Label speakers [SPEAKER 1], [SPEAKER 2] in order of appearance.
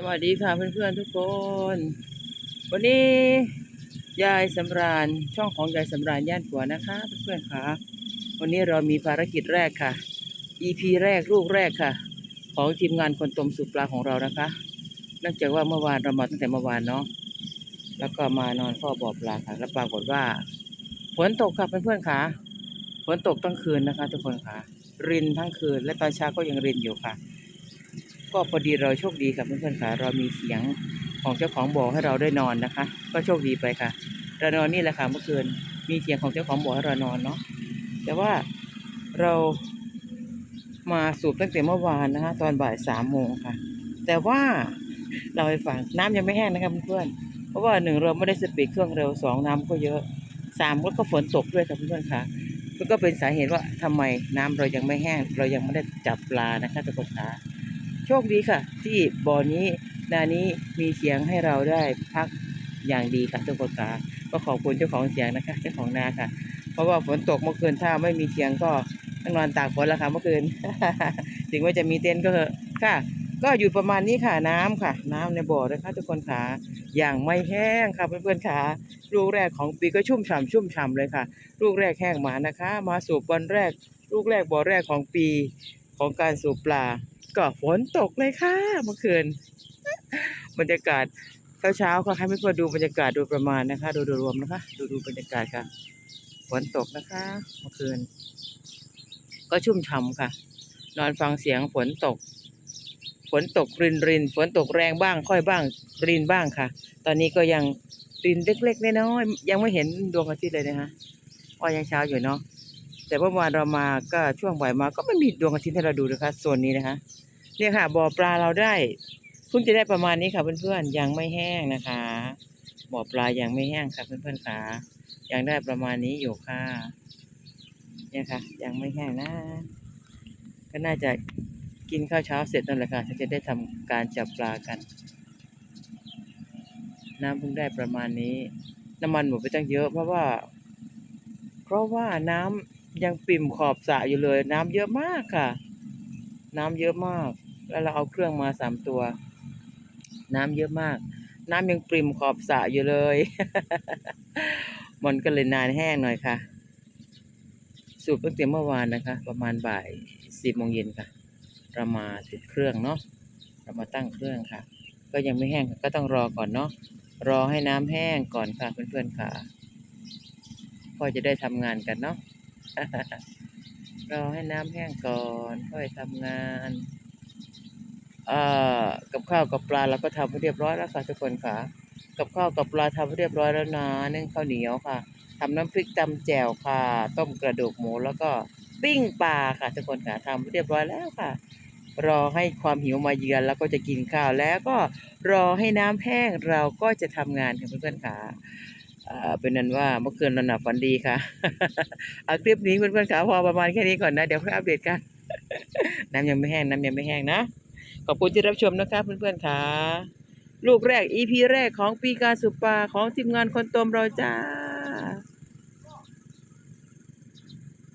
[SPEAKER 1] สวัสดีค่ะเพื่อนๆทุกคน วันนี้ยายสำราญช่องของยายสำราญย่านผัวนะคะเพื่อนๆค่ะ วันนี้เรามีภารกิจแรกค่ะ EP แรกลูกแรกค่ะ ของทีมงานคนตมสุปลาของเรานะคะเนื่องจากว่าเมื่อวานเรามาตั้งแต่เมื่อวานเนาะแล้วก็มานอนเฝ้าบ่อปลาค่ะ แล้วปรากฏว่าฝนตกค่ะเพื่อนๆค่ะฝนตกทั้งคืนนะคะ ทุกคนค่ะ รินทั้งคืนและตอนเช้าก็ยังรินอยู่ค่ะ ก็พอดีเราโชคดีค่ะเพื่อนๆค่ะเรามีเสียงของเจ้าของบ่อให้เราได้นอนนะคะ ก็โชคดีไปค่ะเรานอนนี่แหละค่ะเมื่อคืนมีเสียงของเจ้าของบ่อให้เรานอนเนาะแต่ว่าเรามาสูบตั้งแต่เมื่อวานนะคะ ตอนบ่ายสามโมงค่ะ แต่ว่าเราไปฟังน้ำยังไม่แห้งนะครับเพื่อนเพราะว่าหนึ่งเราไม่ได้สปีดเครื่องเร็วสองน้ำก็เยอะสามก็ฝนตกด้วยค่ะเพื่อนๆค่ะก็เป็นสาเหตุว่าทำไมน้ำเรายังไม่แห้ง เรายังไม่ได้จับปลานะคะทุกคนค่ะ โชคดีค่ะ ที่บ่อนี้นานี้มีเสียงให้เราได้พักอย่างดีค่ะทุกคนค่ะก็ขอบคุณเจ้าของเสียงนะคะ เจ้าของนาค่ะ เพราะว่าฝนตกเมื่อคืนถ้าไม่มีเสียงก็ต้องนอนตากฝนแล้วค่ะเมื่อคืน ถึงว่าจะมีเต็นท์ก็เถอะค่ะ ก็อยู่ประมาณนี้ค่ะน้ำค่ะ น้ำในบ่อนะคะทุกคนค่ะอย่างไม่แห้งค่ะเพื่อนๆค่ะลูกแรกของปีก็ชุ่มฉ่ำชุ่มฉ่ำเลยค่ะ ลูกแรกแห้งหมานะคะ มาสูบวันแรก ลูกแรกบ่อแรกของปี ของการสูบปลา ก็ฝนตกเลยค่ะเมื่อคืนบรรยากาศเช้าๆค่ะให้เพื่อนๆดูบรรยากาศโดยประมาณนะคะดยโดยรวมนะคะ ดูดูบรรยากาศค่ะฝนตกนะคะเมื่อคืน ก็ชุ่มฉ่ำค่ะ นอนฟังเสียงฝนตก ฝนตกรินรินฝนตกแรงบ้าง ค่อยบ้างรินบ้างค่ะ ตอนนี้ก็ยังรินเล็กๆน้อยๆยังไม่เห็นดวงอาทิตย์เลยนะคะว่ายังเช้าอยู่เนาะ แต่เมื่อวานเรามาก็ช่วงบ่ายมาก็ไม่มีดวงอาทิตย์ให้เราดูนะคะโซนนี้นะคะ เนี่ยค่ะบ่อปลาเราได้เพิ่งจะได้ประมาณนี้ค่ะเพื่อนๆยังไม่แห้งนะคะบ่อปลายังไม่แห้งค่ะเพื่อนๆค่ะยังได้ประมาณนี้อยู่ค่ะ เนี่ยค่ะ ยังไม่แห้งนะ ก็น่าจะกินข้าวเช้าเสร็จนั่นแหละค่ะถึงจะได้ทำการจับปลากัน น้ำเพิ่งได้ประมาณนี้ น้ำมันหมดไปตั้งเยอะ เพราะว่า เพราะว่าน้ำ ยังปิ่มขอบสระอยู่เลย น้ำเยอะมากค่ะ น้ำเยอะมาก แล้วเราเอาเครื่องมาสามตัว น้ำเยอะมาก น้ำยังปริ่มขอบสระอยู่เลย มันก็เลยนานแห้งหน่อยค่ะ สูบตั้งแต่เมื่อวานนะคะ ประมาณบ่ายสิบโมงเย็นค่ะเรามาติดเครื่องเนาะเรามาตั้งเครื่องค่ะ ก็ยังไม่แห้งก็ต้องรอก่อนเนาะรอให้น้ำแห้งก่อนค่ะเพื่อนๆค่ะก็จะได้ทำงานกันเนาะ รอให้น้ำแห้งก่อนค่อยทำงานเอ่อกับข้าวกับปลาเราก็ทำไว้เรียบร้อยแล้วค่ะทุกคนค่ะ กับข้าวกับปลาทำไว้เรียบร้อยแล้วนะนึ่งข้าวเหนียวค่ะทำน้ำพริกตำแจ่วค่ะ ต้มกระดูกหมูแล้วก็ปิ้งปลาค่ะทุกคนค่ะทำเรียบร้อยแล้วค่ะ รอให้ความหิวมาเยือนแล้วก็จะกินข้าวแล้วก็รอให้น้ำแห้งเราก็จะทำงานค่ะเพื่อนๆค่ะ เป็นนั้นว่าเมื่อคืนนอนหนับฝันดีค่ะเอาคลิปนี้เพื่อนๆขาพอประมาณแค่นี้ก่อนนะ เดี๋ยวค่อยอัปเดตกัน น้ำยังไม่แห้งน้ำยังไม่แห้งนะ ขอบคุณที่รับชมนะคะเพื่อนๆค่ะลูกแรกอีพีแรกของปีการสุปาของทีมงานคนตมเราจ้า